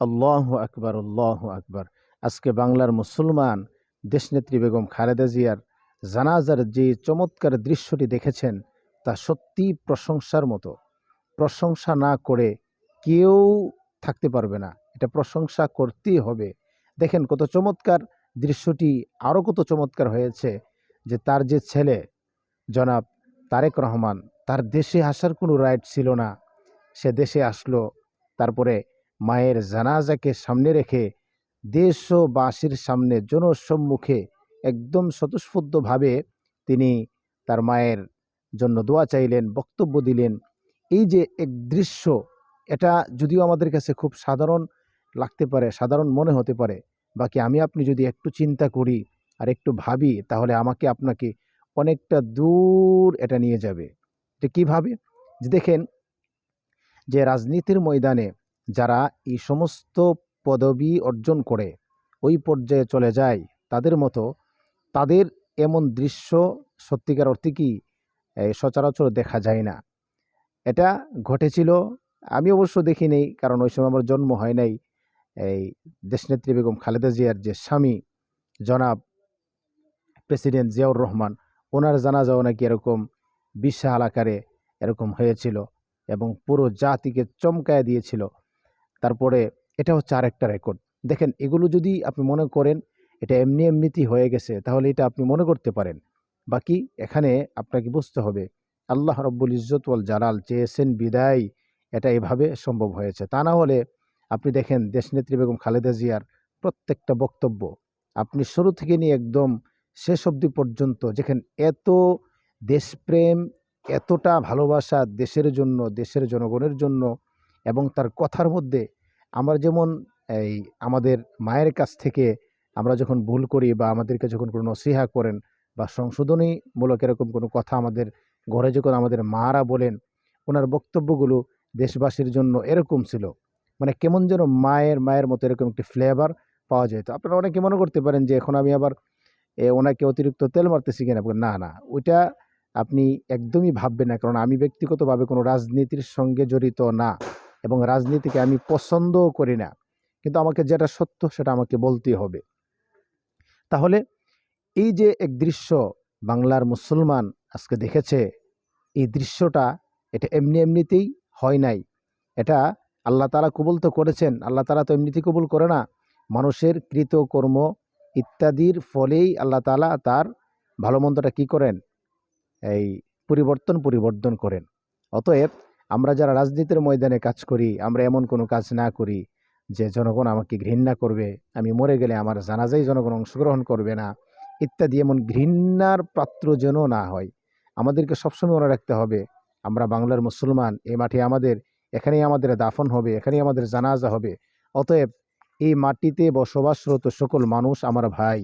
আল্লাহ আকবার আল্লাহ আকবার। আজকে বাংলার মুসলমান, দেশনেত্রী বেগম খালেদা জিয়ার জানাজার যে চমৎকার দৃশ্যটি দেখেছেন, তা সত্যি প্রশংসার মতো। প্রশংসা না করে কেউ থাকতে পারবে না। এটা প্রশংসা করতেই হবে। দেখেন কত চমৎকার দৃশ্যটি আরও কত চমৎকার হয়েছে যে তার যে ছেলে, জনাব তারেক রহমান, তার দেশে আসার কোনো রাইট ছিল না। সে দেশে আসলো, তারপরে মায়ের জানাজাকে সামনে রেখে দেশবাসীর সামনে জনসম্মুখে একদম স্বতঃস্ফূর্তভাবে তিনি তার মায়ের জন্য দোয়া চাইলেন, বক্তব্য দিলেন। এই যে এক দৃশ্য, এটা যদিও আমাদের কাছে খুব সাধারণ লাগতে পারে, সাধারণ মনে হতে পারে। বাকি আমি আপনি যদি একটু চিন্তা করি আর একটু ভাবি, তাহলে আমাকে আপনাকে অনেকটা দূর এটা নিয়ে যাবে। এটা কীভাবে যে দেখেন যে রাজনীতির ময়দানে যারা এই সমস্ত পদবি অর্জন করে, ওই পর্যায়ে চলে যায় তাদের মতো, তাদের এমন দৃশ্য সত্যিকার অর্থে কি সচরাচর দেখা যায় না। এটা ঘটেছিল, আমি অবশ্য দেখি নেই, কারণ ওই সময় আমার জন্ম হয় নাই, এই দেশনেত্রী বেগম খালেদা জিয়ার যে স্বামী, জনাব প্রেসিডেন্ট জিয়াউর রহমান, ওনার জানাজাও নাকি এরকম বিশাল আকারে এরকম হয়েছিল এবং পুরো জাতিকে চমকায় দিয়েছিল। তারপরে এটা হচ্ছে আরেকটা রেকর্ড দেখেন, এগুলো যদি আপনি মনে করেন, এটা এমনি এমনিতেই হয়ে গেছে, তাহলে এটা আপনি মনে করতে পারেন। বাকি এখানে আপনাকে বুঝতে হবে, আল্লাহ রব্বুল ইজ্জত ওয়াল জালাল চেয়েছেন বিদায়, এটা এভাবে সম্ভব হয়েছে। তা না হলে আপনি দেখেন, দেশনেত্রী বেগম খালেদা জিয়ার প্রত্যেকটা বক্তব্য, আপনি শুরু থেকে নিয়ে একদম শেষ অবধি পর্যন্ত যেখানে এত দেশপ্রেম, এতটা ভালোবাসা দেশের জন্য, দেশের জনগণের জন্য এবং তার কথার মধ্যে আমরা যেমন এই আমাদের মায়ের কাছ থেকে আমরা যখন ভুল করি বা আমাদেরকে যখন কোনো নসিহা করেন বা সংশোধনীমূলক এরকম কোনো কথা আমাদের ঘরে যখন আমাদের মারা বলেন ওনার বক্তব্যগুলো দেশবাসীর জন্য এরকম ছিল। মানে কেমন যেন মায়ের মায়ের মতো এরকম একটি ফ্লেভার পাওয়া যেত। আপনারা অনেকে মনে করতে পারেন যে এখন আমি আবার এ, ওনাকে অতিরিক্ত তেল মারতেছি কিনা? না না ওইটা আপনি একদমই ভাববেন না। কারণ আমি ব্যক্তিগতভাবে কোনো রাজনীতির সঙ্গে জড়িত না। এবং রাজনীতিকে আমি পছন্দও করি না। কিন্তু আমাকে যেটা সত্য, সেটা আমাকে বলতেই হবে। তাহলে এই যে এক দৃশ্য বাংলার মুসলমান আজকে দেখেছে, এই দৃশ্যটা এটা এমনি এমনিতেই হয় নাই। এটা আল্লাহ তালা কবুল তো করেছেন, আল্লাহ তালা তো এমনিতেই কবুল করে না। মানুষের কৃতকর্ম ইত্যাদির ফলেই আল্লাহ তালা তার ভালো মন্দটা কী করেন? এই পরিবর্তন পরিবর্তন করেন। অতএব আমরা যারা রাজনীতির ময়দানে কাজ করি, আমরা এমন কোনো কাজ না করি যে জনগণ আমাকে ঘৃণা করবে। আমি মরে গেলে আমার জানাজাই জনগণ অংশগ্রহণ করবে না। ইত্যাদি এমন ঘৃণার পাত্র যেন না হয়। আমাদেরকে সবসময় মনে রাখতে হবে, আমরা বাংলার মুসলমান, এই মাঠে আমাদের, এখানেই আমাদের দাফন হবে, এখানেই আমাদের জানাজা হবে। অতএব এই মাটিতে বসবাসরত সকল মানুষ আমার ভাই।